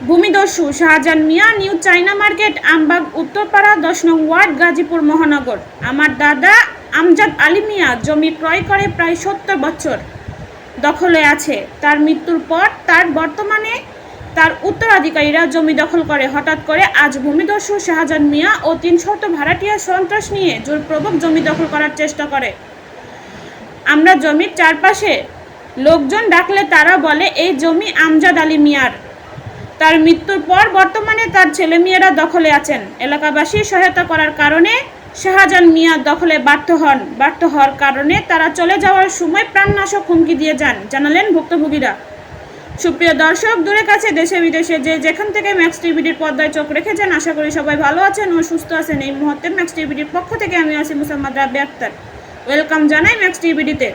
ভূমিদস্যু, Shahjahan Mia, new China market, Ambagh, Uttarpara, দশ নং word, Gazipur, মহানগর। আমার দাদা আমজাদ আলী মিয়া জমি ক্রয় করে প্রায় সত্তর বছর দখলে আছে। তার মৃত্যুর পর তার বর্তমানে তার উত্তরাধিকারীরা জমি দখল করে। হঠাৎ করে আজ ভূমিদস্যু, শাহজাহান মিয়া ও তিন শত ভাড়াটিয়া সন্ত্রাস নিয়ে জোরপূর্বক জমি দখল করার চেষ্টা করে। আমরা জমির চারপাশে লোকজন ডাকলে তারা বলে, এই জমি আমজাদ আলী মিয়ার। তার মৃত্যুর পর বর্তমানে তার ছেলেমেয়েরা দখলে আছেন। এলাকাবাসী সহায়তা করার কারণে শাহজাহান মিয়া দখলে ব্যর্থ হন। ব্যর্থ হওয়ার কারণে তারা চলে যাওয়ার সময় প্রাণনাশক হুমকি দিয়ে যান, জানালেন ভুক্তভোগীরা। সুপ্রিয় দর্শক, দূরে কাছে দেশে বিদেশে যে যেখান থেকে ম্যাক্স টিভিডির পর্দায় চোখ রেখেছেন, আশা করি সবাই ভালো আছেন ও সুস্থ আছেন। এই মুহূর্তে ম্যাক্স টিভিডির পক্ষ থেকে আমি আছি মুসাম্মদ রাব্বি আক্তার। ওয়েলকাম জানাই ম্যাক্স কিন্তু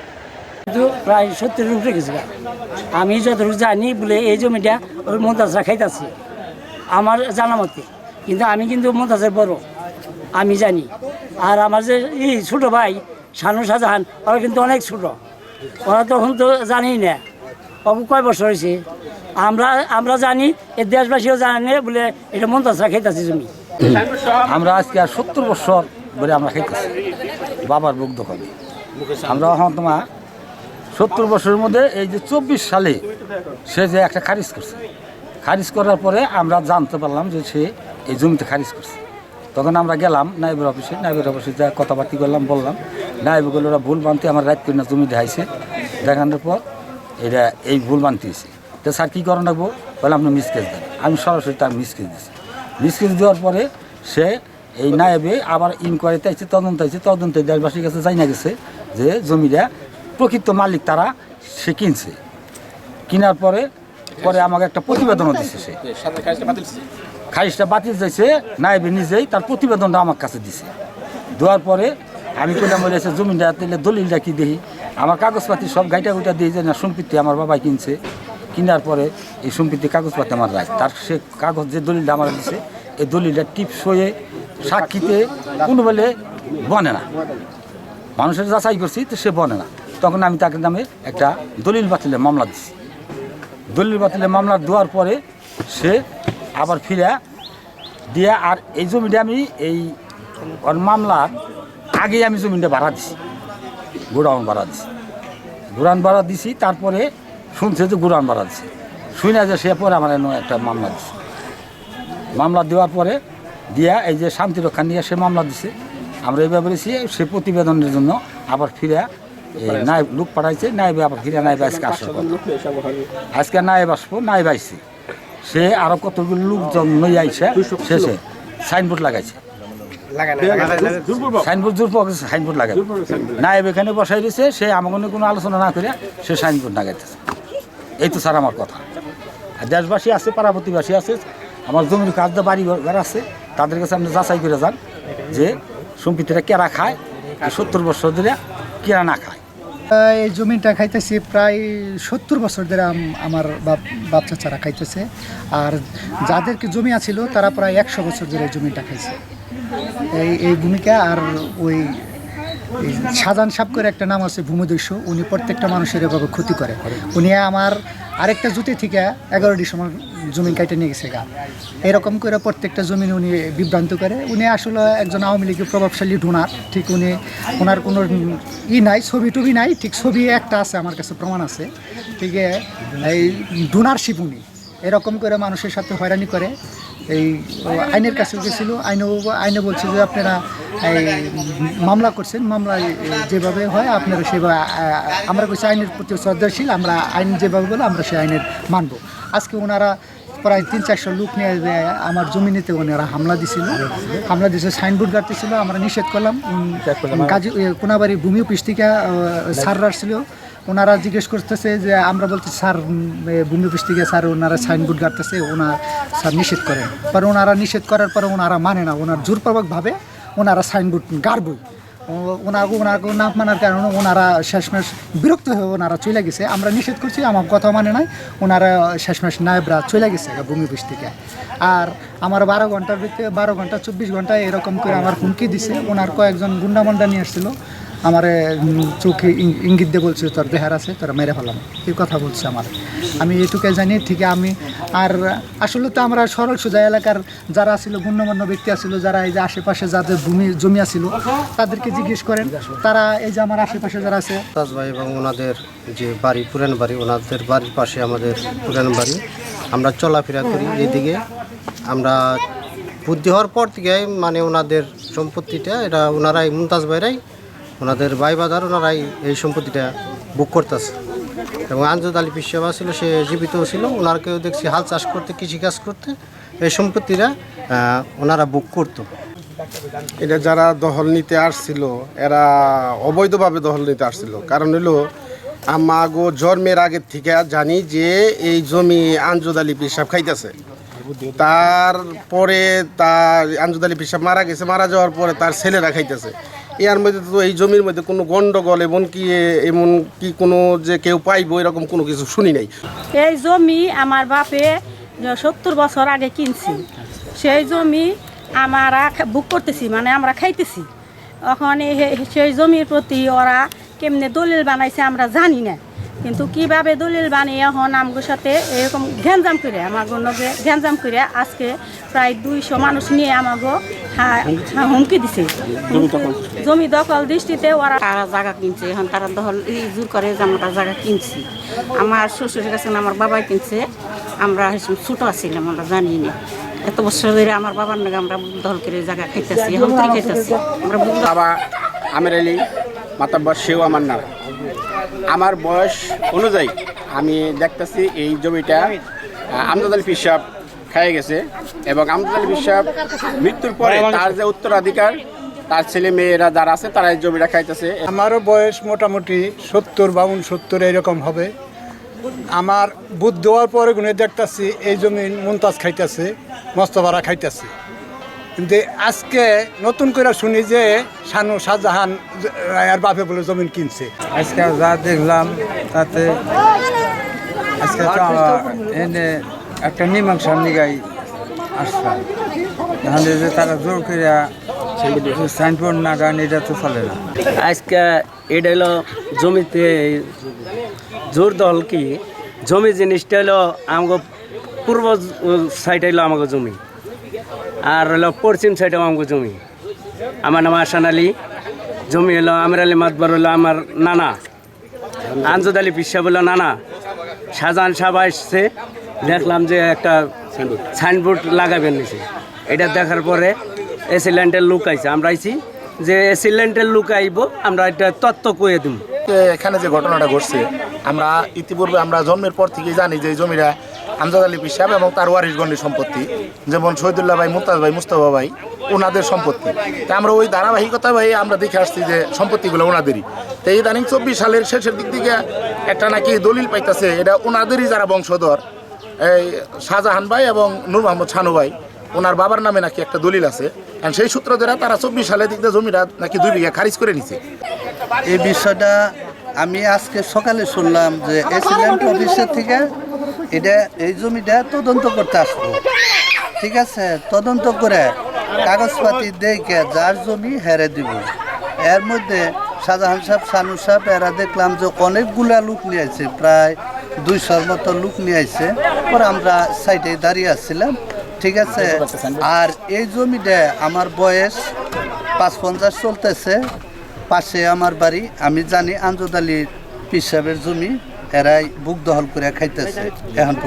প্রায় সত্তর উপরে গা। আমি যতটুকু জানি বলে এই জমিটা ওই মন্তাজরা খাইতেছি, আমার জানা মতে। কিন্তু আমি কিন্তু মন্তাজের বড়, আমি জানি। আর আমার যে এই ছোটো ভাই শানু শাহজাহান, ওরা কিন্তু অনেক ছোট। ওরা তখন তো জানি না। বাবু কয় বছর হয়েছে? আমরা আমরা জানি, এ দেশবাসীও জানে বলে এটা মন্তাজরা খাইতেছি জমি। আমরা আজকে আর সত্তর বছর বলে আমরা খাইতেছি, বাবার বুক দখলে আমরা এখন তোমার সত্তর বছরের মধ্যে এই যে চব্বিশ সালে সে যে একটা খারিজ করছে। খারিজ করার পরে আমরা জানতে পারলাম যে সে এই জমিতে খারিজ করছে। তখন আমরা গেলাম নাইবের অফিসে নাইবের অফিসে যা কথাবার্তি করলাম, বললাম নাইবগুলো ওরা ভুল বানতে, আমার রাত করে না জমি দেখাইছে। দেখানোর পর এটা এই ভুল বানতেছে তো স্যার কী করেন রাখব বলে আপনি মিসকেজ দেন। আমি সরাসরি তার মিসকেজ দিয়েছি মিসকেজ দেওয়ার পরে সে এই নায়েবে আবার ইনকোয়ারিতে আইছে, তদন্ত আইছে। তদন্তে দেশবাসীর কাছে জানা গেছে যে জমিটা প্রকৃত মালিক তারা সে কিনছে। কেনার পরে পরে আমাকে একটা প্রতিবেদনও দিছে সে। খারিজটা বাতিল যাইছে নায়েবে নিজেই তার প্রতিবেদনটা আমার কাছে দিছে। দেওয়ার পরে আমি কইলাম বলে এসে জমিটা তাহলে দলিলটা কি দেখি? আমার কাগজপাতি সব গাইটা গুইটা দিয়ে যে না সম্পত্তি আমার বাবাই কিনছে। কেনার পরে এই সম্পত্তি কাগজপাতি আমার রায়। তার সে কাগজ যে দলিলটা আমার দিছে এই দলিলটা টিপস হয়ে সাক্ষীতে কোনো বলে বনে না। মানুষের যাচাই করছি তো সে বনে না। তখন আমি তাকে নামে একটা দলিল বাতিলের মামলা দিছি। দলিল বাতিলের মামলা দেওয়ার পরে সে আবার ফিরে দিয়ে, আর এই জমিটা আমি, এই মামলার আগে আমি জমিটা ভাড়া দিছি, গোডাউন ভাড়া দিছি। গোডাউন ভাড়া দিছি, তারপরে শুনছে যে গোডাউন ভাড়া দিছি। শুনে যে সে পরে আমার একটা মামলা দিছে। মামলা দেওয়ার পরে দিয়া এই যে শান্তি রক্ষা নিয়ে সে মামলা দিছে। আমরা এইভাবে বলেছি সে প্রতিবেদনের জন্য আবার ফিরে এই নাই, লোক পাঠাইছে নাইবে আবার ফিরে নাই আজকে আসবে আজকে নাইব আসব নাইব আইছে। সে আরও কতগুলো লোকজন নই আইছে শেষে সাইনবোর্ড লাগাইছে। সাইনবোর্ড সাইনবোর্ড লাগাই। বসাই সে আমাকে কোনো আলোচনা না সে সাইনবোর্ড লাগাইতেছে। আমার কথা। আর দেশবাসী আছে পাড়া আছে, আমার জমির কাজ বাড়ি ঘর আছে, তাদের কাছে আপনি যাচাই করে যান যে সম্পত্তিটা কেরা খায়, সত্তর বছর ধরে কেরা না খায়। এই জমিটা খাইতেছি, প্রায় সত্তর বছর ধরে আমার বাপ চাচারা খাইতেছে। আর যাদেরকে জমি আছিল, তারা প্রায় একশো বছর ধরে জমিটা খাইছে। এই এই ভূমিকা আর ওই সাজান সাপ করে একটা নাম আছে ভূমিদস্যু উনি প্রত্যেকটা মানুষের এভাবে ক্ষতি করে। উনি আমার আরেকটা জুতি থেকে এগারোটি সময় জমি কাইটে নিয়ে গেছে গা। এরকম করে প্রত্যেকটা জমি উনি বিভ্রান্ত করে। উনি আসলে একজন আওয়ামী লীগের প্রভাবশালী ডোনার ঠিক উনি ওনার কোনো ই নাই, ছবি টবি নাই, ঠিক ছবি একটা আছে, আমার কাছে প্রমাণ আছে। ঠিক এই ডোনারশিপ উনি। এরকম করে মানুষের সাথে হয়রানি করে। এই আইনের কাছে গেছিল, আইনে আইনে বলছে যে আপনারা এই মামলা করছেন, মামলা যেভাবে হয় আপনারা সেভাবে আমরা কইছি আইনের প্রতি শ্রদ্ধাশীল, আমরা আইন যেভাবে বলে আমরা সেই আইনের মানব। আজকে ওনারা প্রায় তিন চারশো লোক নিয়ে আমার জমিনেতে ওনারা হামলা দিছিল। হামলা দিয়েছে সাইনবোর্ড গাড়তেছিল আমরা নিষেধ করলাম। উম, গাজী কোনাবাড়ি ভূমি অফিস থেকে আহ, স্যাররা আসছিল। ওনারা জিজ্ঞেস করতেছে যে আমরা বলছি স্যার ভূমি অফিস থেকে স্যার ওনারা সাইনবোর্ড গাড়তেছে ওনার স্যার নিষেধ করেন পরে ওনারা নিষেধ করার পরে ওনারা মানে না ওনার জোরপূর্বকভাবে ওনারা সাইনবোর্ড গাড়বই। ওনাকে ওনাকে না মানার কারণে ওনারা শেষমেশ বিরক্ত হয়ে ওনারা চলে গেছে। আমরা নিষেধ করছি, আমার কথা মানে নাই। ওনারা শেষমেশ নায়বরা চলে গেছে ভূমি থেকে। আর আমার বারো ঘণ্টার ভিতরে বারো ঘণ্টা, চব্বিশ ঘণ্টা এরকম করে আমার হুমকি দিছে। ওনার কয়েকজন গুন্ডামন্ডা নিয়ে আসছিল। আমার চোখে ইঙ্গিত দিয়ে বলছে তোর দেহার আছে, তোরা মেরে ফেলাম। এই কথা বলছে আমার। আমি এটুকুই জানি ঠিক আমি, আর আসলে তো আমরা সরল সোজা এলাকার যারা ছিল, গণ্যমান্য ব্যক্তি আছিল, যারা এই যে আশেপাশে যাদের ভূমি, জমি আছিল, তাদেরকে জিজ্ঞেস করেন, তারা এই যে আমার আশেপাশে যারা আছে। তাজ ভাই এবং ওনাদের যে বাড়ি, পুরান বাড়ি, ওনাদের বাড়ির পাশে আমাদের পুরান বাড়ি। আমরা চলাফেরা করি এদিকে। আমরা বুদ্ধি হওয়ার পর থেকে মানে ওনাদের সম্পত্তিটা, এটা ওনারাই, মুমতাজ ভাইরাই ওনাদের ভাই বাজার ওনারাই এই সম্পত্তিটা বুক করতেছে। এবং আঞ্জদ আলী পিসাবা ছিল, সে জীবিত ছিল। ওনারকেও দেখছি হাল চাষ করতে, কৃষিকাজ করতে এই সম্পত্তিরা ওনারা বুক করতো। এটা যারা দখল নিতে আসছিল, এরা অবৈধভাবে দখল নিতে আসছিল। কারণ হলো আমাগো জন্মের আগের থেকে জানি যে এই জমি আঞ্জুদ আলী পিসাব খাইতেছে। তারপরে তার আঞ্জুদ আলী পিসাব মারা গেছে, মারা যাওয়ার পরে তার ছেলেরা খাইতেছে। এর মধ্যে তো এই জমির মধ্যে কোনো গন্ডগোল এবং কি এমন কি কোনো যে কেউ পাইবো, এরকম কোনো কিছু শুনি নাই। এই জমি আমার বাপে সত্তর বছর আগে কিনছি। সেই জমি আমরা বুক করতেছি মানে আমরা খাইতেছি। এখন সেই জমির প্রতি ওরা কেমনে দলিল বানাইছে আমরা জানি না। কিন্তু কীভাবে দলিল বানিয়ে এখন আমগোর সাথে এরকম ঘ্যানজাম করে আমাগো নগে ঘ্যানজাম করে আজকে প্রায় দুইশো মানুষ নিয়ে আমাগো হা- হা- হুমকি দিছে। জমি দখল। দৃষ্টিতে ওরা তারা জায়গা কিনছে এখন তারা দখল এই জোর করে যে আমরা জায়গা কিনছি। আমার শ্বশুরের কাছে আমার বাবাই কিনছে। আমরা ছোটো ছিলাম আমরা জানি না। এত বছর ধরে আমার বাবার নাকি আমরা দখল করে জায়গা খাইতেছি এখন তুই খাইতেছি? আমরা বাবা আমের আলী মাতাব্বর সেও আমার নাম। আমার বয়স অনুযায়ী আমি দেখতেছি এই জমিটা আহ, আমদাদ আলী পিসাব খাইয়ে গেছে এবং আমদাদ আলী পিসাব মৃত্যুর পরে তার যে উত্তরাধিকার তার ছেলে মেয়েরা যারা আছে তারা এই জমিটা খাইতেছে। আমারও বয়স মোটামুটি সত্তর বাউন সত্তর এরকম হবে। আমার বুধ দেওয়ার পরে গুনে দেখতেছি এই জমি মুমতাজ খাইতেছে মস্তবারা খাইতেছে। কিন্তু আজকে নতুন করে শুনি যে শানু শাহজাহান রায়ার বাপে বলে জমিন কিনছে। আজকে যা দেখলাম তাতে আজকে তো এনে একটা মীমাংসার নিগাই আসলাম। তাহলে যে তারা জোর করিয়া সাইনবোর্ড না গান এটা তো চলে না। আজকে এটা হলো জমিতে জোর দল কি? জমি জিনিসটা হলো আমাকে পূর্ব সাইড হলো আমাকে জমি। আর হলো পশ্চিম সাইডে আমাকে জমি। আমার নাম আসান আলী। জমি হলো আমির আলী মাতবার হলো আমার নানা। আনজুদ আলী পিসা হলো নানা। শাহজাহান সাহেব আসছে। দেখলাম যে একটা সাইনবোর্ড লাগাবেন নিচে। এটা দেখার পরে এসি ল্যান্ডের লুক আইছে। আমরা আইছি যে এসি ল্যান্ডের লুক আইব, আমরা এটা তত্ত্ব কয়ে দিব এখানে যে ঘটনাটা ঘটছে, আমরা ইতিপূর্বে আমরা জন্মের পর থেকে জানি যে জমিটা আমজাদ আলী পিসাব এবং তার ওয়ারিশগণের সম্পত্তি যেমন শহীদুল্লাহ ভাই মুমতাজ ভাই মুস্তফা ভাই ওনাদের সম্পত্তি। তা আমরা ওই ধারাবাহিকতা ভাই আমরা দেখে আসছি যে সম্পত্তিগুলো ওনাদেরই তো এই ইদানিং চব্বিশ সালের শেষের দিক থেকে একটা নাকি দলিল পাইতেছে এটা ওনাদেরই যারা বংশধর এই শাহজাহান ভাই এবং নূর মোহাম্মদ ছানু ভাই ওনার বাবার নামে নাকি একটা দলিল আছে। আর সেই সূত্র দ্বারা তারা চব্বিশ সালের দিক দিয়ে জমিটা নাকি দুই বিঘা খারিজ করে নিছে। এই বিষয়টা আমি আজকে সকালে শুনলাম যে এসিল্যান্ড অফিসের থেকে এটা, এই জমিটা তদন্ত করতে আসব। ঠিক আছে? তদন্ত করে কাগজপাতি দেখে যার জমি হেরে দিব। এর মধ্যে শাহজাহান সাহেব সানু সাহেব, এরা দেখলাম যে অনেকগুলা লোক নিয়ে আসছে প্রায় দুইশোর মতো লোক নিয়ে আসছে পরে আমরা সাইডে দাঁড়িয়ে আসছিলাম ঠিক আছে? আর এই জমিটা আমার বয়স পাঁচ পঞ্চাশ চলতেছে। পাশে আমার বাড়ি, আমি জানি আঞ্জদ আলীর পিসাবের জমি। এরাই বুক দহল করে খাইতেছে এখন পর্যন্ত।